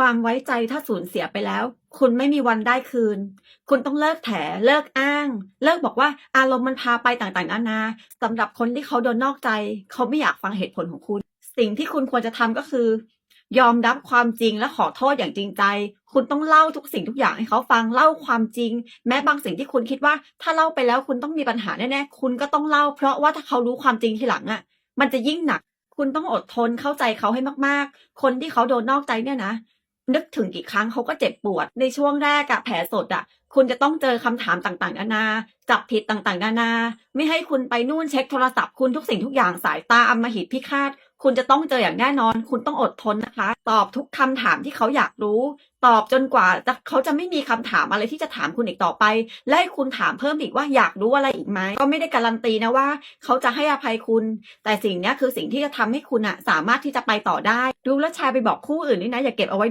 ความไว้ใจถ้าสูญเสียไปแล้ว คุณไม่มีวันได้คืน คุณต้องเลิกแถเลิกอ้าง เลิกบอกว่าอารมณ์มันพาไปต่างๆนานาสำหรับคนที่เขาโดนนอกใจ เขาไม่อยากฟังเหตุผลของคุณ สิ่งที่คุณควรจะทำก็คือ ยอมรับความจริงและขอโทษอย่างจริงใจ คุณต้องเล่าทุกสิ่งทุกอย่างให้เขาฟังเล่าความจริง แม้บางสิ่งที่คุณคิดว่า ถ้าเล่าไปแล้วคุณต้องมีปัญหาแน่ๆคุณก็ต้องเล่า เพราะว่าถ้าเขารู้ความจริงทีหลังอะ มันจะยิ่งหนักคุณต้องอดทนเข้าใจเขาให้มากๆ คนที่เขาโดนนอกใจเนี่ยนะ นึกถึงกี่ครั้งเขาก็เจ็บปวด ในช่วงแรกอะแผลสดอะคุณจะต้องเจอคำถามต่างๆ นานา จับผิดต่างๆ นานา ไม่ให้คุณไปนู่นเช็คโทรศัพท์คุณทุกสิ่งทุกอย่างสายตาอมหิตพิฆาต คุณจะต้องเจออย่างแน่นอน คุณต้องอดทนนะคะ ตอบทุกคำถามที่เขาอยากรู้ ตอบจนกว่าจะเขาจะไม่มีคำถามอะไรที่จะถามคุณอีกต่อไป และให้คุณถามเพิ่มอีกว่าอยากรู้อะไรอีกไหม ก็ไม่ได้การันตีนะว่า เขาจะให้อภัยคุณ แต่สิ่งนี้คือสิ่งที่จะทำให้คุณอะสามารถที่จะไปต่อได้รู้แล้วแชร์ไปบอกคู่อื่นนี่นะ อย่าเก็บเอาไว้